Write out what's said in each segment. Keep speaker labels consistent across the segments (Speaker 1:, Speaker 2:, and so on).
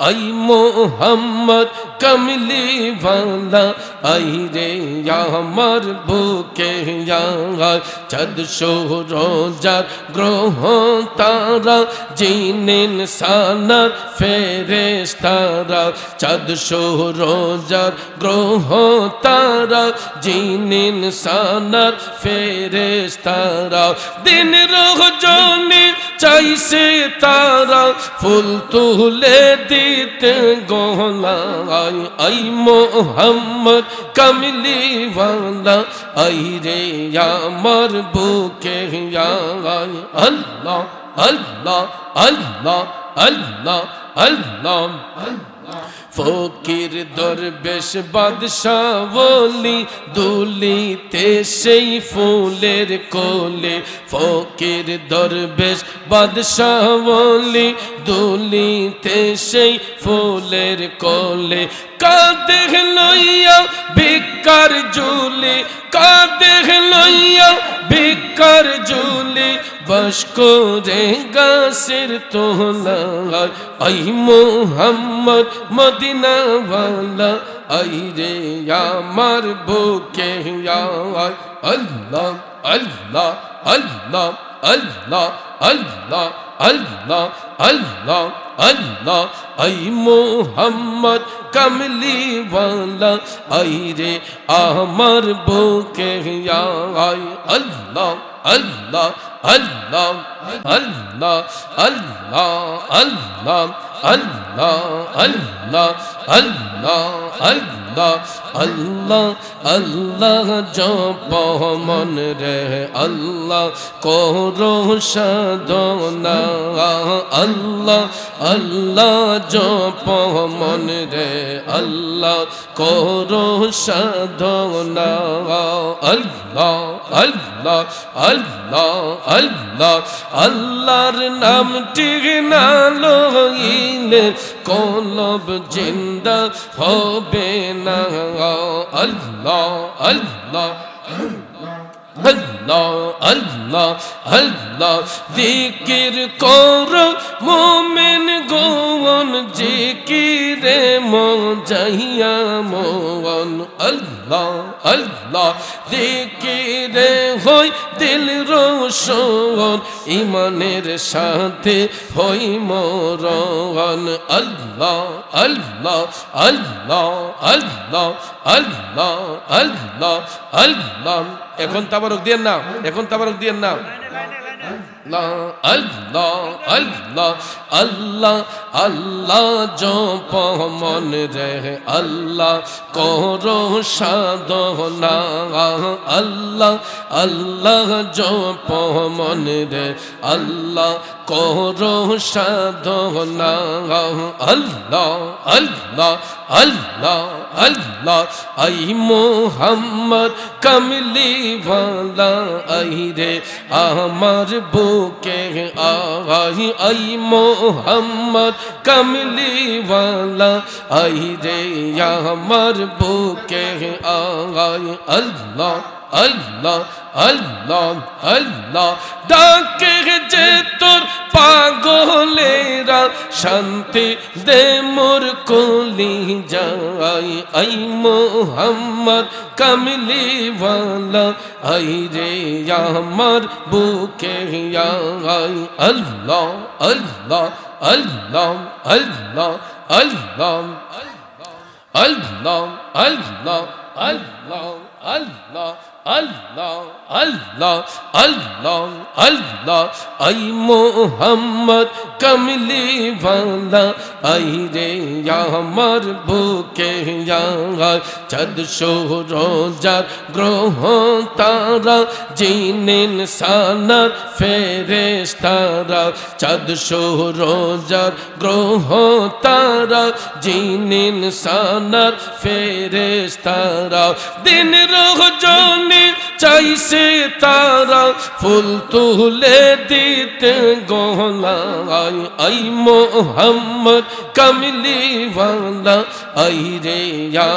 Speaker 1: I Mohammad কমলি ভালা I রে আমার বুকে চাঁদ রোজার গ্রহ তারা জিনেন সানার ফেরেস তারা চাঁদ রোজার গ্রহ তারা জিনেন সানার ফেরেস তারা দিন রোজনে চাইছে তারা ফুল তুলে দিতে গোলায়। আই মোহাম্মদ কমলি ওয়ালা আই রে আমার বুকে আয়। আল্লাহ আল্লাহ আল্লাহ আল্লাহ আল্লাহ। ফকির দরবেশ বাদশাহ বলি, দুলিতে সেই ফুলের কোলে। ফকির দরবেশ বাদশাহ বলি, দুলিতে সেই ফুলের কোলে। কাঁদে লইয়া ভিকার জুলি কাঁদে লইয়া ভিকার জুলি বস করে গাছের তোলা, আই মোহাম্মদ মদিনা ওয়ালা, আই রে আমার বুকে আয় আল্লাহ আল্লাহ আল্লাহ আল্লাহ আল্লাহ আল্লাহ আল্লাহ আল্লাহ আই মোহাম্মদ কমলি ওয়ালা আই রে আমার বুকে আয় আল্লাহ আল্লাহ আল্লাহ আল্লাহ আল্লাহ আল্লাহ আল্লাহ আল্লাহ আল্লাহ আল্লাহ আল্লাহ আল্লাহ জপ মন রে, আল্লাহ করো সাধনা, আল্লাহ আল্লাহ জপ মন রে, আল্লাহ করো সাধনা, আল্লাহ আল্লাহ আল্লাহ আল্লাহ আল্লাহর নামটি না লইলে কলব জিন্দা হবে না। আল্লাহ আল্লাহ আল্লাহ আল্লাহ আল্লাহ, জিকির কর মোমেন গোবন জিকিরে মজাইয়া মোহন আল্লাহ আল্লাহ, জিকিরে দিল রোশন, ইমানের সাথে হই মরণ। আল্লাহ আল্লাহ আল্লাহ আল্লাহ আল্লাহ আল্লাহ আল্লাহ। এখন তাবারক দিয়েন না, এখন তাবারক দিয়েন না। আল্লাহ আল্লাহ আল্লাহ আল্লাহ জপ মন রে, আল্লাহ করো সাধনা, আল্লাহ আল্লাহ জপ মন রে, আল্লাহ করো সাধনা, আল্লাহ আল্লাহ আল্লাহ আল্লাহ, আই মোহাম্মদ কমলি ওয়ালা আই রে, আমার आज भूखे आवाही आई मोहम्मद कमली वाला। आई रे या मर भूखे आवाही अल्लाह আল্লাহ আল্লাহ আল্লাহ। ডাকে যে তোর পাগলেরা শান্তি দে মোর কলি যাই আই মোহাম্মদ কমলি ওয়ালা আই রে আমার বুকে আই আল্লাহ আল্লাহ আল্লাহ আল্লাহ আল্লাহ আল্লাহ আল্লাহ আল্লাহ আল্লাহ আল্লাহ। আল্লাহ আল্লাহ আল্লাহ আই মোহাম্মদ কমলি ওয়ালা, আই রে আমার বুকে চাঁদ রোজার গ্রহ তারা জিনেন সানার ফেরেস তারা চাঁদ রোজার গ্রহ তারা জিনেন সানার ফেরেস তারা দিন রোজনে চাইছে তারা ফুল তুলে দিতে গোলায়। আই মোহাম্মদ কমলি ওয়ালা আই রে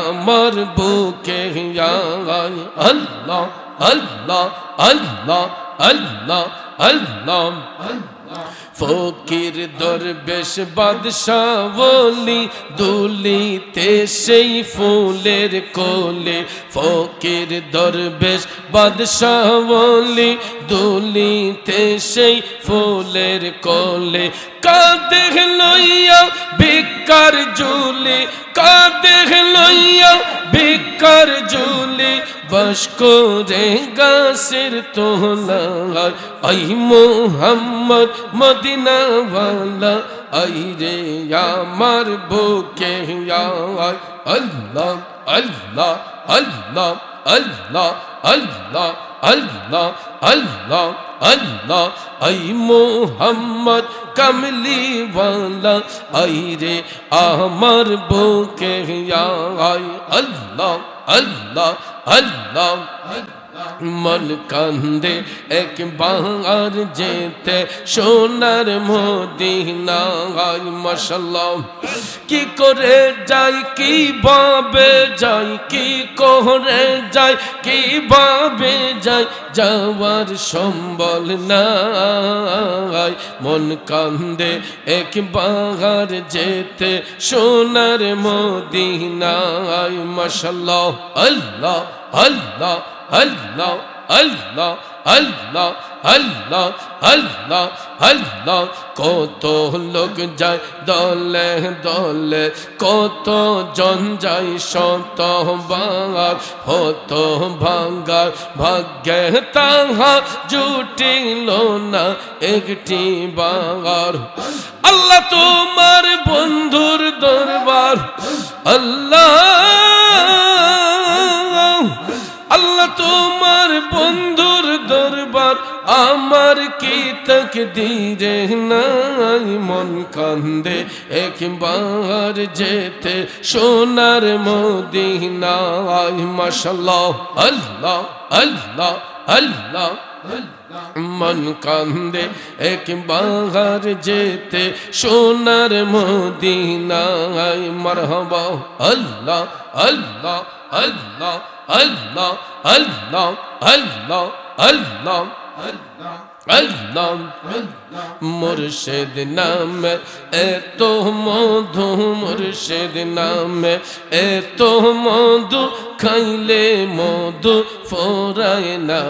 Speaker 1: আমার বুকে আল্লাহ আল্লাহ আল্লাহ আল্লাহ। আল্লাহ। ফকির দরবেশ বাদশাহ বলি, দুলিতে সেই ফুলের কোলে। ফকির দরবেশ বাদশাহ বলি, দুলিতে সেই ফুলের কোলে। কাঁদে লইয়া ভিকার জুলি কাঁদে লইয়া ভিকার জুলি বস করে গাছের তোলায় আই মোহাম্মদ মদিনাওয়ালা, আই রে আমার বুকে আয় আল্লাহ আল্লাহ আল্লাহ আল্লাহ আল্লাহ আল্লাহ আল্লাহ আল্লাহ, আই মোহাম্মদ কমলিওয়ালা, আই রে আমার বুকে আয় আল্লাহ আল্লাহ আল্লাহ। মন কান্দে একবার যেতে সোনার মদিনায় মশাল্লাহ কি করে যাই কি ভাবে যাই কি করে যাই কি ভাবে যাই যাওয়ার সম্বল নাই। মন কান্দে একবার যেতে সোনার মদিনায় মশাল্লাহ আল্লাহ আল্লাহ। আল্লাহ আল্লাহ আল্লাহ আল্লাহ আল্লাহ আল্লাহ কত লোক যায় দলে দলে। কত জন যায় শত বার হত ভাঙ্গার ভাগ্যে তাহা জুটিল না, একটি বার আল্লাহ তোমার বন্ধুর দরবার। আল্লাহ তোমার বন্ধুর দরবার, আমার কি তক দিরে নাই? মন কান্দে একবার যেতে সোনার মদিনায়, মাশাল্লাহ আল্লাহ আল্লাহ আল্লাহ। মন কান্দে একবার যেতে সোনার মদিনায়, মারহাবা, আল্লাহ আল্লাহ আল্লাহ। আল্লাহ আল্লাহ আল্লাহ আল্লাহ আল্লাহ। মুর্শিদ নামে এত মধু, মুর্শিদ নামে এত মধু, খাইলে মধু ফোরায় না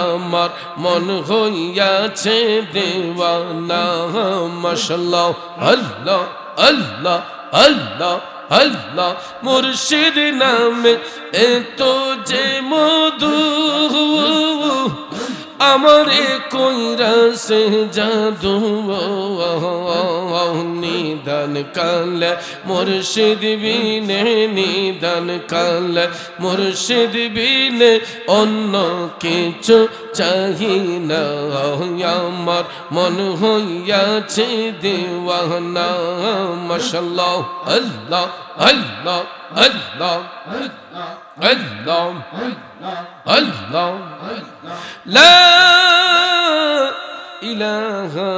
Speaker 1: আমার মন হইয়াছে দেওয়ানা। মশাল্লাহ আল্লাহ আল্লাহ আল্লাহ। আল্লাহ মুর্শিদ নামে এত যে মধু। আমার কইরা সে জাদু নিদান কাল, মুর্শিদ বিনে নিদান কাল, মুর্শিদ বিনে অন্য কিছু চাহি না। আমার মন হইয়াছে দেওয়ানা, মশাল্লাহ, আল্লাহ আল্লাহ আল্লাহ আল্লাহ আল্লাহ লা ইলাহা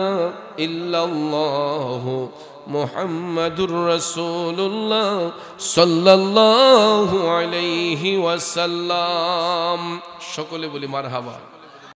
Speaker 1: ইল্লাল্লাহু মোহাম্মদুর রসুল্লাহ সাল্লাহ আলাইহি ওয়াসাল্লাম। সকলে বলি মার হাবা